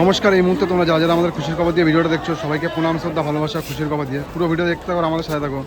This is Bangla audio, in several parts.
নমস্কার, এই মুহূর্তে তোমরা যারা যারা আমাদের খুশির খবর দিয়ে ভিডিওটা দেখছ, সবাইকে প্রণাম, শ্রদ্ধা, ভালোবাসা, খুশির খবর দিয়ে। পুরো ভিডিও দেখতে থাকো আমাদের সাথে থাকো।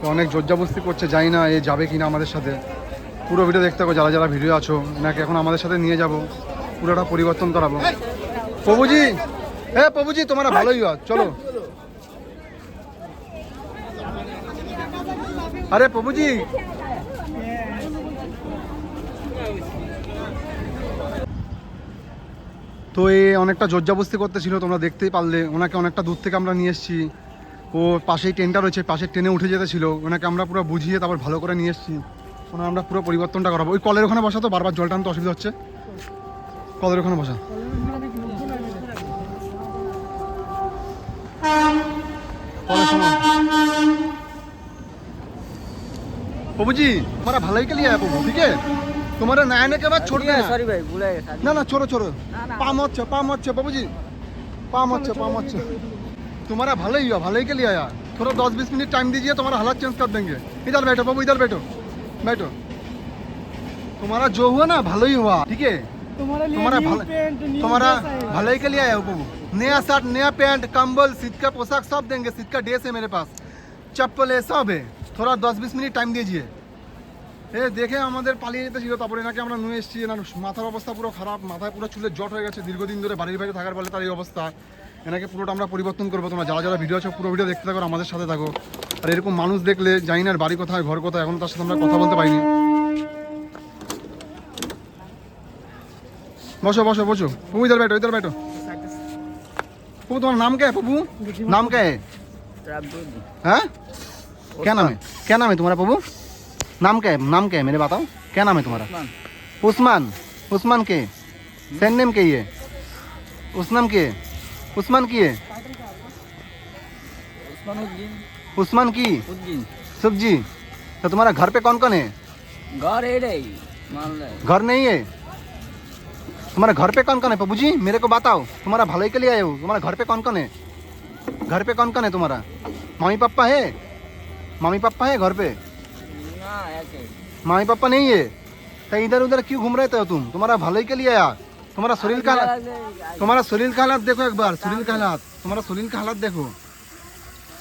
তো অনেক জজ্জাবস্তি করছে, জানি না এ যাবে কি না আমাদের সাথে। পুরো ভিডিও দেখতে থাকো, যারা যারা ভিডিও আছো নাকি এখন আমাদের সাথে নিয়ে যাব। পুরোটা পরিবর্তন করাবো। প্রভুজি! হ্যাঁ প্রভুজি, তোমরা ভালোই হয় চলো। আরে প্রভুজি! তো এ অনেকটা জর্জাবস্তি করতেছিল, তোমরা দেখতেই পারলে। ওনাকে অনেকটা দূর থেকে আমরা নিয়ে এসেছি। ও পাশেই ট্রেনটা রয়েছে, পাশের ট্রেনে উঠে যেতেছিল। ওনাকে আমরা পুরো বুঝিয়ে তারপর ভালো করে নিয়ে এসেছি। ওনার আমরা পুরো পরিবর্তনটা করাবো। ওই কলের ওখানে বসা তো, বারবার জল টানতে অসুবিধা হচ্ছে। কলের ওখানে বসা। প্রভুজি, তোমরা ভালোই কালিয়ে প্রভু, ঠিক আছে? तुम्हारा नहाने के बाद छोड़ दिया सॉरी भाई भूल भूला ना ना छोड़ो छोड़ो। पाम अच्छे पाम अच्छे बाबू जी पाम अच्छे पाम अच्छे तुम्हारा भले ही हुआ भले ही के लिए आया। थोड़ा दस बीस मिनट टाइम दीजिए तुम्हारा हालत चेंज कर देंगे। इधर बैठो बाबू इधर बैठो। बैठो। तुम्हारा जो हुआ ना भले ही हुआ ठीक है? तुम्हारा भले तुम्हारा भले के लिए आया बाबू। नया शर्ट नया पैंट कंबल सीट का पोशाक सब देंगे सीट का ड्रेस है मेरे पास। चप्पल है सब है। थोड़ा दस बीस मिनट टाइम दीजिए। দেখে আমাদের পালিয়ে যেতে ছিল তারপরে নাকি আমরা নুয়ে এসেছি এনার মাথার অবস্থা পুরো খারাপ মাথায় পুরো চুলের জট হয়ে গেছে দীর্ঘদিন ধরে বাড়ির বাইরে থাকার ফলে তার এই অবস্থা। এনাকে পুরোটা আমরা পরিবর্তন করব তোমরা যারা যারা ভিডিও আছে পুরো ভিডিও দেখতে থাকো আমাদের সাথে থাকো। আর এরকম মানুষ দেখলে জানি না বাড়ি কোথায় ঘর কোথায় এখন তার সাথে আমরা কথা বলতে পারিনি। বসো বসো বসো। পুবু ইধার বেটো ইধার বেটো পুবু তোমার নাম কে পুবু নাম কে? হ্যাঁ? কে নামে? কে নামে তোমার পুবু नाम क्या है? नाम क्या है? मेरे बताओ। क्या नाम है तुम्हारा? उस्मान। उस्मान। उस्मान के। सेन नेम के ये? उस्मान के। उस्मान की है? उस्मान की। उद्दीन जी तो तुम्हारा घर पे कौन कौन है? घर है घर नहीं है? तुम्हारा घर पे कौन कौन है? प्रभु जी मेरे को बताओ। तुम्हारा भलाई के लिए आए हो। तुम्हारा घर पे कौन कौन है? घर पे कौन कौन है तुम्हारा? मम्मी पापा है? मम्मी पापा है घर पे? ना ऐसे मम्मी पापा नहीं है तो इधर उधर क्यों घूम रहे थे तुम तुम्हारा भलाई के लिए आया तुम्हारा शरीर का तुम्हारा शरीर का हालत देखो एक बार शरीर का हालत तुम्हारा शरीर का हालत देखो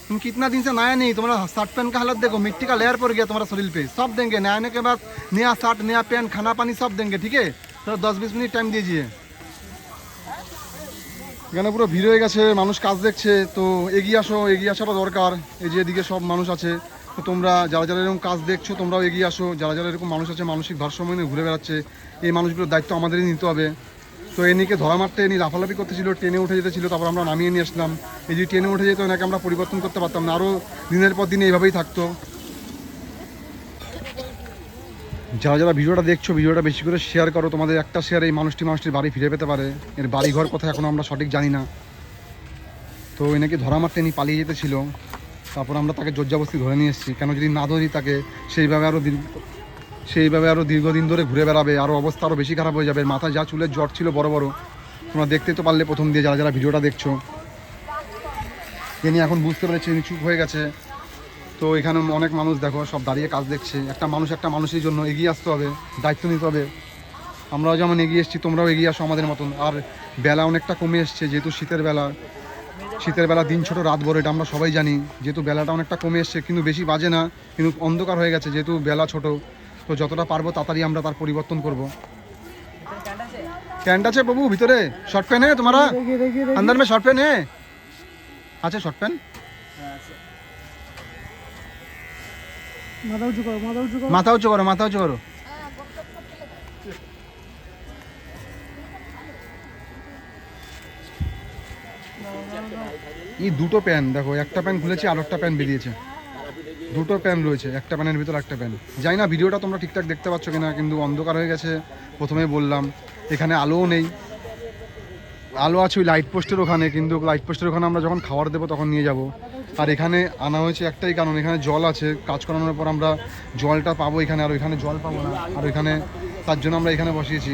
तुम कितना दिन से नया नहीं तुम्हारा शर्ट पैंट का हालत देखो मिट्टी का लेयर पड़ गया तुम्हारा शरीर पे सब देंगे नहाने के बाद नया शर्ट नया पैंट खाना पानी सब देंगे ठीक है तो दस बीस मिनट टाइम दीजिए এখানে পুরো ভিড় হয়ে গেছে মানুষ কাজ দেখছে তো এগিয়ে আসো এগিয়ে আসাটা দরকার এই যে এদিকে সব মানুষ আছে তো তোমরা যারা যারা এরকম কাজ দেখছ, তোমরাও এগিয়ে আসো। যারা যারা এরকম মানুষ আছে, মানসিক ভারসাম্য নিয়ে ঘুরে বেড়াচ্ছে, এই মানুষগুলোর দায়িত্ব আমাদেরই নিতে হবে। তো এনিকে ধরা মারতে এনি লাফালাফি করতেছিল, ট্রেনে উঠে যেতেছিল তারপর আমরা নামিয়ে নিয়ে আসলাম। এই যে ট্রেনে উঠে যেত এনাকে আমরা পরিবর্তন করতে পারতাম না আরও দিনের পর দিন এইভাবেই থাকতো। যারা যারা ভিডিওটা দেখছ, ভিডিওটা বেশি করে শেয়ার করো। তোমাদের একটা শেয়ার এই মানুষটি মানুষটির বাড়ি ফিরে পেতে পারে। এর বাড়ি ঘর কোথায় এখনও আমরা সঠিক জানি না। তো এনাকে ধরা মারতে এনি পালিয়ে যেতেছিল তারপর আমরা তাকে জর্জাবস্তি ধরে নিয়ে এসেছি। কেন যদি না ধরি তাকে, সেইভাবে আরও সেইভাবে আরও দীর্ঘদিন ধরে ঘুরে বেড়াবে আরও অবস্থা আরও বেশি খারাপ হয়ে যাবে। মাথায় যা চুলের জ্বর ছিল বড় বড়, তোমরা দেখতে তো পারলে প্রথম দিয়ে যারা যারা ভিডিওটা দেখছ। তিনি এখন বুঝতে পেরেছে তিনি চুপ হয়ে গেছে। তো এখানে অনেক মানুষ দেখো, সব দাঁড়িয়ে কাজ দেখছে। একটা মানুষ একটা মানুষের জন্য এগিয়ে আসতে হবে, দায়িত্ব নিতে হবে। আমরাও যেমন এগিয়ে এসেছি, তোমরাও এগিয়ে আসো আমাদের মতন। আর বেলা অনেকটা কমে এসছে, যেহেতু শীতের বেলা। শীতের বেলা দিন ছোট রাত বড় এটা আমরা সবাই জানি। যেহেতু বেলাটা অনেকটা কমে এসছে কিন্তু বেশি বাজে না কিন্তু অন্ধকার হয়ে গেছে যেহেতু বেলা ছোট। তো যতটা পারব তাড়াতাড়ি আমরা তার পরিবর্তন করব। ক্যান্ট আছে বাবু ভিতরে? শর্ট প্যান্ট হ্যাঁ তোমারা? আন্দার মেয়ে শর্ট প্যান্ট হ্যাঁ আছে শর্ট প্যান্ট মাথা উঁচু করো। মাথা উঁচু করো মাথা উঁচু করো। এই দুটো প্যান, দেখো, একটা প্যান খুলেছে, আর একটা প্যান বেরিয়েছে। দুটো প্যান রয়েছে, একটা প্যানের ভিতর একটা প্যান। যাই না, ভিডিওটা তোমরা ঠিকঠাক দেখতে পাচ্ছ কিনা, কিন্তু অন্ধকার হয়ে গেছে প্রথমে বললাম, এখানে আলোও নেই। আলো আছে ওই লাইট পোস্টের ওখানে, কিন্তু লাইট পোস্টের ওখানে আমরা যখন খাবার দেবো তখন নিয়ে যাব। আর এখানে আনা হয়েছে একটাই কারণ, এখানে জল আছে, কাজ করানোর পর আমরা জলটা পাবো এখানে, আর ওইখানে জল পাবো না। আর ওইখানে তার জন্য আমরা এখানে বসিয়েছি।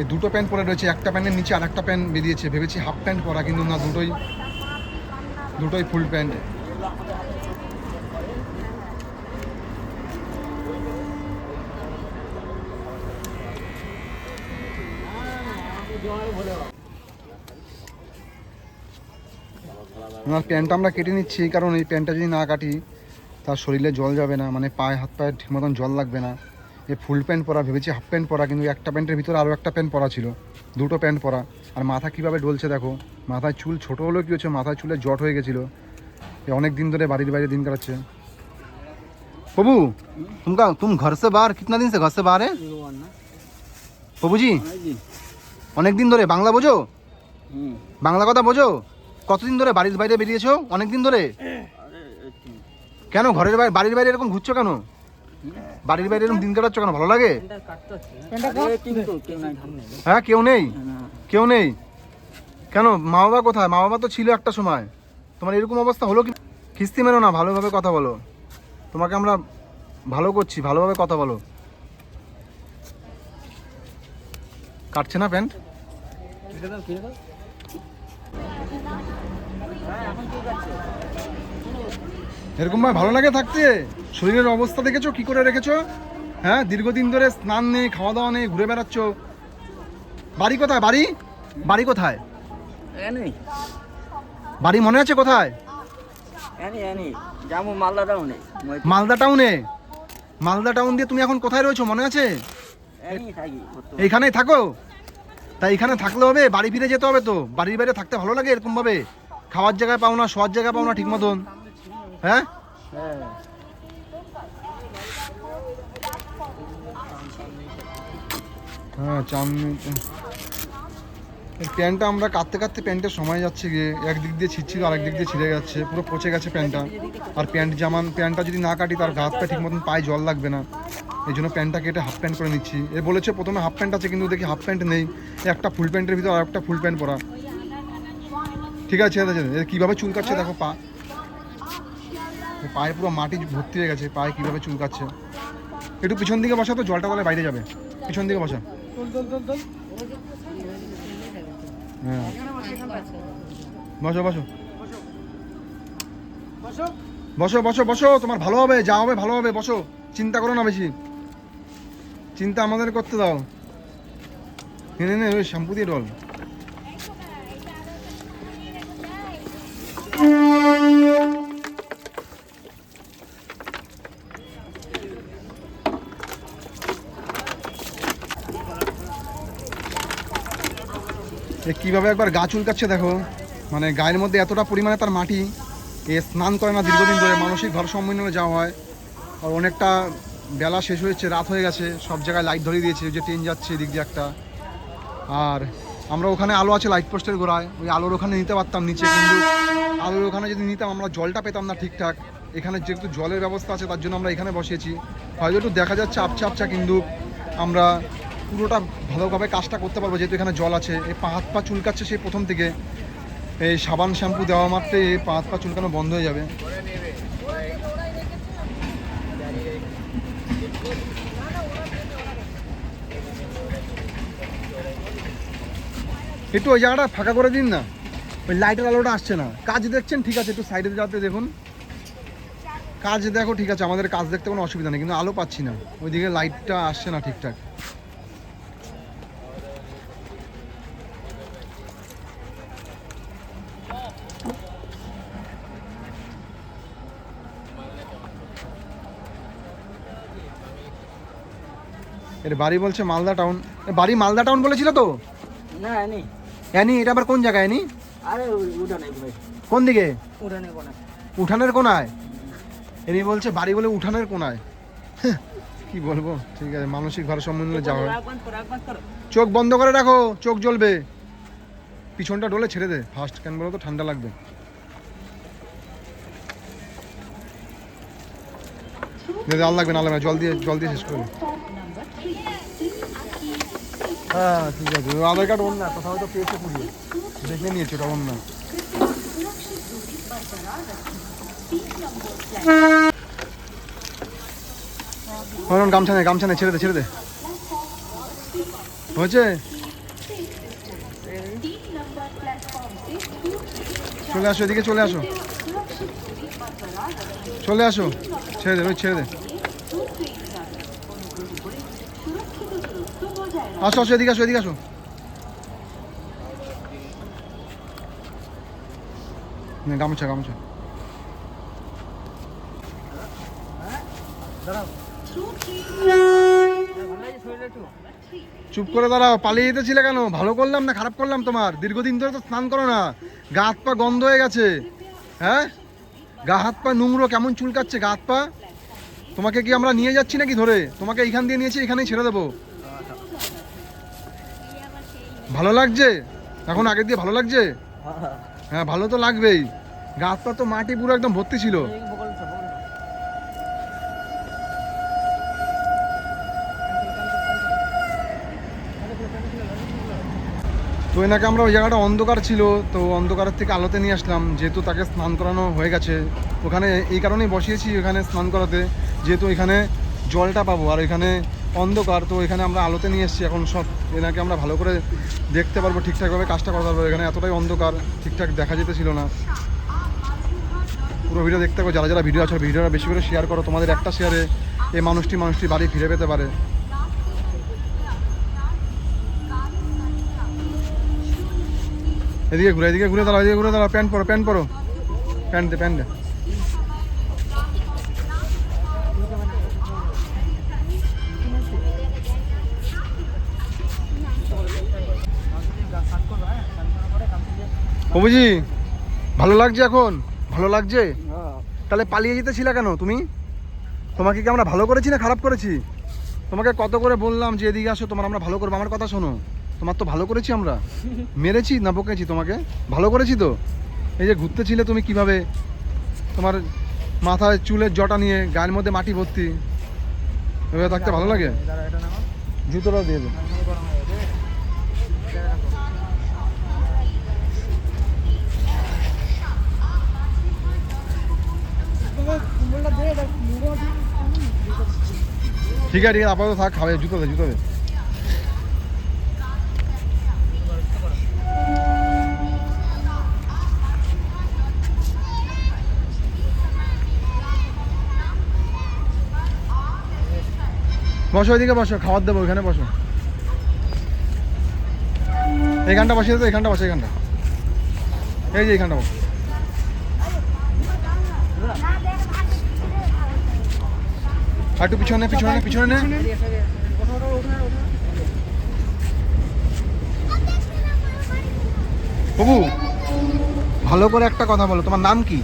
এই দুটো প্যান্ট পরে রয়েছে, একটা প্যান্টের নিচে আর একটা প্যান্ট বেরিয়েছে। ভেবেছি হাফ প্যান্ট পরা, কিন্তু না, দুটোই দুটোই ফুল প্যান্ট। ওনার প্যান্টটা আমরা কেটে নিচ্ছি, কারণ এই প্যান্টটা যদি না কাটি, তার শরীরে জল যাবে না মানে পায়ে হাত পায়ে ঠিক মতন জল লাগবে না। যে ফুল প্যান্ট পরা, ভেবেছি হাফ প্যান্ট পরা, কিন্তু একটা প্যান্টের ভিতরে আরও একটা প্যান্ট পরা ছিল। দুটো প্যান্ট পরা। আর মাথা কীভাবে ডলছে দেখো? মাথায় চুল ছোটো হলেও কী হচ্ছে? মাথায় চুলে জট হয়ে গেছিল। অনেক দিন ধরে বাড়ির বাইরে দিন কাটাচ্ছে। প্রভু তুমকা তুম ঘর সে বার কিতনা দিন সে ঘর সে বার প্রভুজি, অনেক দিন ধরে বাংলা বোঝো? বাংলা কথা বোঝো? কতদিন ধরে বাড়ির বাইরে বেরিয়েছো? অনেক দিন ধরে? কেন ঘরের বাইরে বাড়ির বাইরে এরকম ঘুরছো কেন? বাড়ির বাইরে এরকম দিন কাটাচ্ছ কেন? ভালো লাগে? আরে কিন্তু কেউ নাই হ্যাঁ কেউ নেই? কেউ নেই? কেন? মা বাবা কোথায়? মা বাবা তো ছিল একটা সময়। তোমার এরকম অবস্থা হলো কি? কিস্তি মেরো না ভালোভাবে কথা বলো। তোমাকে আমরা ভালো করছি ভালোভাবে কথা বলো। কাটছে না প্যান্ট? এরকম ভাবে ভালো লাগে থাকতে? শরীরের অবস্থা দেখেছ? কি করে রেখেছো? হ্যাঁ দীর্ঘদিন ধরে স্নান নেই খাওয়া দাওয়া নেই ঘুরে বেড়াচ্ছ। বাড়ি কোথায়? বাড়ি? বাড়ি কোথায়? বাড়ি মনে আছে কোথায়? মালদা টাউনে। মালদা টাউনে? মালদা টাউন দিয়ে তুমি এখন কোথায় রয়েছো মনে আছে? এনি থাকি বর্তমানে। এইখানেই থাকো? তাই এখানে থাকলে হবে বাড়ি ফিরে যেতে হবে তো। বাড়ির বাইরে থাকতে ভালো লাগে এরকম ভাবে খাওয়ার জায়গায় পাও না শোয়ার জায়গায় পাও না ঠিক মতন। হ্যাঁ? হ্যাঁ চাউমিন প্যান্টটা আমরা কাটতে কাটতে প্যান্টের সময় যাচ্ছে গিয়ে। একদিক দিয়ে ছিটছিল, আরেক দিক দিয়ে ছিঁড়ে যাচ্ছে পুরো পচে গেছে প্যান্টটা। আর প্যান্ট জামান প্যান্টটা যদি না কাটি, তার গাছ ঠিক মতন পায়ে জল লাগবে না। এই জন্য প্যান্টটা কেটে হাফ প্যান্ট করে নিচ্ছি। এ বলেছে প্রথমে হাফ প্যান্ট আছে, কিন্তু দেখি হাফ প্যান্ট নেই। একটা ফুল প্যান্টের ভিতর আর একটা ফুল প্যান্ট পরা। ঠিক আছে ঠিক আছে। কীভাবে চুলকাচ্ছে দেখো, পা পায়ে পুরো মাটি ভর্তি হয়ে গেছে পায়ে কীভাবে চুলকাচ্ছে। একটু পিছন দিকে বসা তো জলটা তাহলে বাইরে যাবে। পিছন দিকে বসা। হ্যাঁ। বসো বসো। বসো। বসো বসো তোমার ভালো হবে যা হবে ভালো হবে বসো। চিন্তা করো না বেশি। চিন্তা আমাদের করতে দাও। নে নে নে শ্যাম্পু দিয়ে ডল। কীভাবে একবার গা চুলকাচ্ছে দেখো? মানে গায়ের মধ্যে এতটা পরিমাণে তার মাটি এ স্নান করে না দীর্ঘদিন ধরে মানসিক সম্মেলনে যাওয়া হয়। আর অনেকটা বেলা শেষ হয়েছে, রাত হয়ে গেছে, সব জায়গায় লাইট ধরিয়ে দিয়েছে যে ট্রেন যাচ্ছে এদিক দিয়ে একটা। আর আমরা ওখানে আলো আছে লাইট পোস্টের গোড়ায়, ওই আলোর ওখানে নিতে পারতাম নিচে, কিন্তু আলোর ওখানে যদি নিতাম, আমরা জলটা পেতাম না ঠিকঠাক। এখানে যেহেতু জলের ব্যবস্থা আছে, তার জন্য আমরা এখানে বসিয়েছি হয়তো একটু দেখা যাচ্ছে আপচা আপচা কিন্তু আমরা পুরোটা ভালোভাবে কাজটা করতে পারব, যেহেতু এখানে জল আছে। এই পা হাত পা চুলকাচ্ছে সেই প্রথম থেকে। এই সাবান শ্যাম্পু দেওয়া মাত্রই এই পা হাত পা চুলকানো বন্ধ হয়ে যাবে। একটু ওই জায়গাটা ফাঁকা করে দিন না। ওই লাইটের আলোটা আসছে না। কাজ দেখছেন? ঠিক আছে, একটু সাইডে যাতে দেখুন। কাজ দেখো, ঠিক আছে। আমাদের কাজ দেখতে কোনো অসুবিধা নেই, কিন্তু আলো পাচ্ছি না। ওইদিকে লাইটটা আসছে না ঠিকঠাক। এর বাড়ি বলছে মালদা টাউন। বাড়ি মালদা টাউন বলেছিল তো? না এনি। অ্যানি এটা আবার কোন জায়গায় অ্যানি আরে উঠা নেই ভাই। কোন দিকে? উঠা নেই কোনা উঠানের কোনায়? এনি বলছে বাড়ি বলে উঠানের কোনায়। কি বলব? ঠিক আছে মানসিক ভারসাম্য যাওয়া হয়। চোখ বন্ধ করে রাখো চোখ জ্বলবে। পিছনটা ডলে ছেড়ে দে। ফার্স্ট কেন বলো তো ঠান্ডা লাগবে। দে দে, আর লাগবে না লাগবে জল দিয়ে জল দিয়ে শেষ করবে হ্যাঁ ঠিক আছে। আধার কার্ড অন্য কোথাও হয়তো পেয়েছে পুড়িয়ে দেখে নিয়েছে ওটা অন্য। গামছা নেই গামছা নেই ছেড়ে দে ছেড়ে দে। হয়েছে? চলে আসো এদিকে চলে আসো। চলে আসো। ছেড়ে দে, ওই ছেড়ে দে। আসো আসো, এদিকে আসো এদিকে আসো। গামছা গামছা। চুপ করে দাঁড়াও, পালিয়ে যেতেছিলে কেন? ভালো করলাম না খারাপ করলাম তোমার? দীর্ঘদিন ধরে তো স্নান করো না। গাত পা গন্ধ হয়ে গেছে। হ্যাঁ? গা হাত পা নোংরো কেমন চুলকাচ্ছে? গা হাত পা? তোমাকে কি আমরা নিয়ে যাচ্ছি নাকি ধরে? তোমাকে এইখান দিয়ে নিয়েছি এখানেই ছেড়ে দেবো। ভালো লাগছে? এখন আগের দিয়ে ভালো লাগছে? হ্যাঁ ভালো তো লাগবেই। গা হাত পা তো মাটি পুরো একদম ভর্তি ছিল। তো এনাকে আমরা ওই জায়গাটা অন্ধকার ছিল, তো অন্ধকারের থেকে আলোতে নিয়ে আসলাম, যেহেতু তাকে স্নান করানো হয়ে গেছে। ওখানে এই কারণেই বসিয়েছি এখানে স্নান করাতে, যেহেতু এখানে জলটা পাবো আর এখানে অন্ধকার, তো এখানে আমরা আলোতে নিয়ে এসেছি। এখন সব এনাকে আমরা ভালো করে দেখতে পারব, ঠিকঠাকভাবে কাজটা করতে পারব এখানে এতটাই অন্ধকার, ঠিকঠাক দেখা যেতে ছিল না। পুরো ভিডিও দেখতে পাবো যারা যারা ভিডিও আছে, ভিডিওটা বেশি করে শেয়ার করো। তোমাদের একটা শেয়ারে এই মানুষটি মানুষটি বাড়ি ফিরে পেতে পারে। এদিকে ঘুরে এদিকে ঘুরে দাঁড়াও, এদিকে ঘুরে দাঁড়াও, প্যান্ট পরো প্যান্ট পরো। প্যান্ট দে প্যান্ট দে। ভালো লাগছে এখন? ভালো লাগছে? তাহলে পালিয়ে যেতেছিলা কেন তুমি? তোমাকে কি আমরা ভালো করেছি না খারাপ করেছি? তোমাকে কত করে বললাম যে এদিকে আসো, তোমার আমরা ভালো করব, আমার কথা শোনো। তোমার তো ভালো করেছি আমরা। মেরেছি না বকেছি তোমাকে? ভালো করেছি তো? এই যে ঘুরতেছিলে তুমি কীভাবে? তোমার মাথায় চুলের জটা নিয়ে গায়ের মধ্যে মাটি ভর্তি। এভাবে থাকতে ভালো লাগে? জুতোটাও দিয়ে দেবো ঠিক আছে ঠিক আছে, আপাতত থাক, খাবে, জুতো দে জুতো দে। বসো ওইদিকে বসো খাবার দেবো ওইখানে বসো। এইখানটা বসে তো এইখানটা বসো এইখানটা এই যে এইখানটা বসো। একটু পিছনে পিছনে পিছনে বাবু ভালো করে একটা কথা বলো তোমার নাম কি?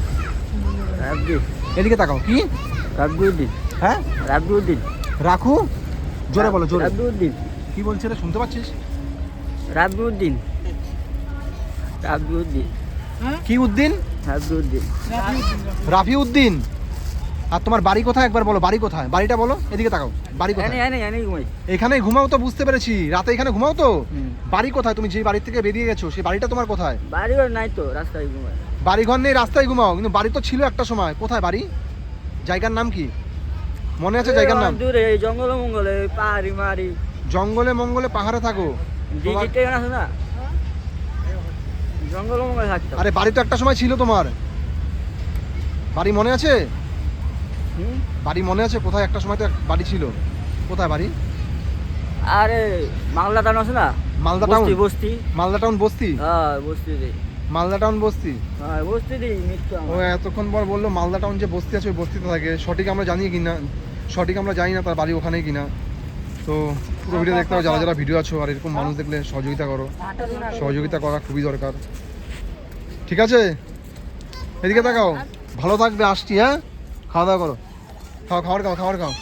এদিকে তাকাও কি? রাব্বিউদ্দিন হ্যাঁ? রাব্বিউদ্দিন রাখু? জোরে বলো জোরে। রাব্বিউদ্দিন। কি বলছে রে শুনতে পাচ্ছিস? রাব্বিউদ্দিন। রাব্বিউদ্দিন। কি উদ্দিন? রাব্বিউদ্দিন। রাফি উদ্দিন আর তোমার বাড়ি কোথায়? একবার বলো বাড়ি কোথায়? বাড়িটা বলো এদিকে তাকাও। বাড়ি কোথায়? এখানে ঘুমাও তো বুঝতে পেরেছি। রাতে এখানে ঘুমাও তো? বাড়ি কোথায়? তুমি যে বাড়ি থেকে বেরিয়ে গেছো সেই বাড়িটা তোমার কোথায়? বাড়ি ঘর নাই তো রাস্তায় ঘুমাই। বাড়ি ঘর নেই রাস্তায় ঘুমাও। কিন্তু বাড়ি তো ছিল একটা সময়। কোথায় বাড়ি? জায়গার নাম কি? মনে আছে জায়গার নাম? দূরে এই জঙ্গল মঙ্গলে পাহাড়ি মারি। জঙ্গলে মঙ্গলে পাহাড়ে থাকো। ডিজিটে আছে না? জঙ্গল মঙ্গলে থাকতাম আরে বাড়ি তো একটা সময় ছিল তোমার। বাড়ি মনে আছে? হুম? বাড়ি মনে আছে? কোথায়? একটা সময় তো বাড়ি ছিল। কোথায় বাড়ি? আরে মালদা টাউন আছে না? মালদা টাউন বস্তি মালদা টাউন বস্তি? হ্যাঁ বস্তি দি মালদা টাউন বস্তি? হ্যাঁ মৃত্যু ও এতক্ষণ পর বলল মালদা টাউন যে বস্তি আছে ওই বস্তিতে থাকে। সঠিক আমরা জানি কিনা সঠিক আমরা জানি না তার বাড়ি ওখানেই কিনা। তো পুরো ভিডিও দেখতে হবে যারা যারা ভিডিও আছো আর এরকম মানুষ দেখলে সহযোগিতা করো। সহযোগিতা করা খুবই দরকার। ঠিক আছে? এদিকে তাকাও। ভালো থাকবে আসছি হ্যাঁ? খাওয়া দাওয়া করো। খাও খাবার খাও খাবার খাও।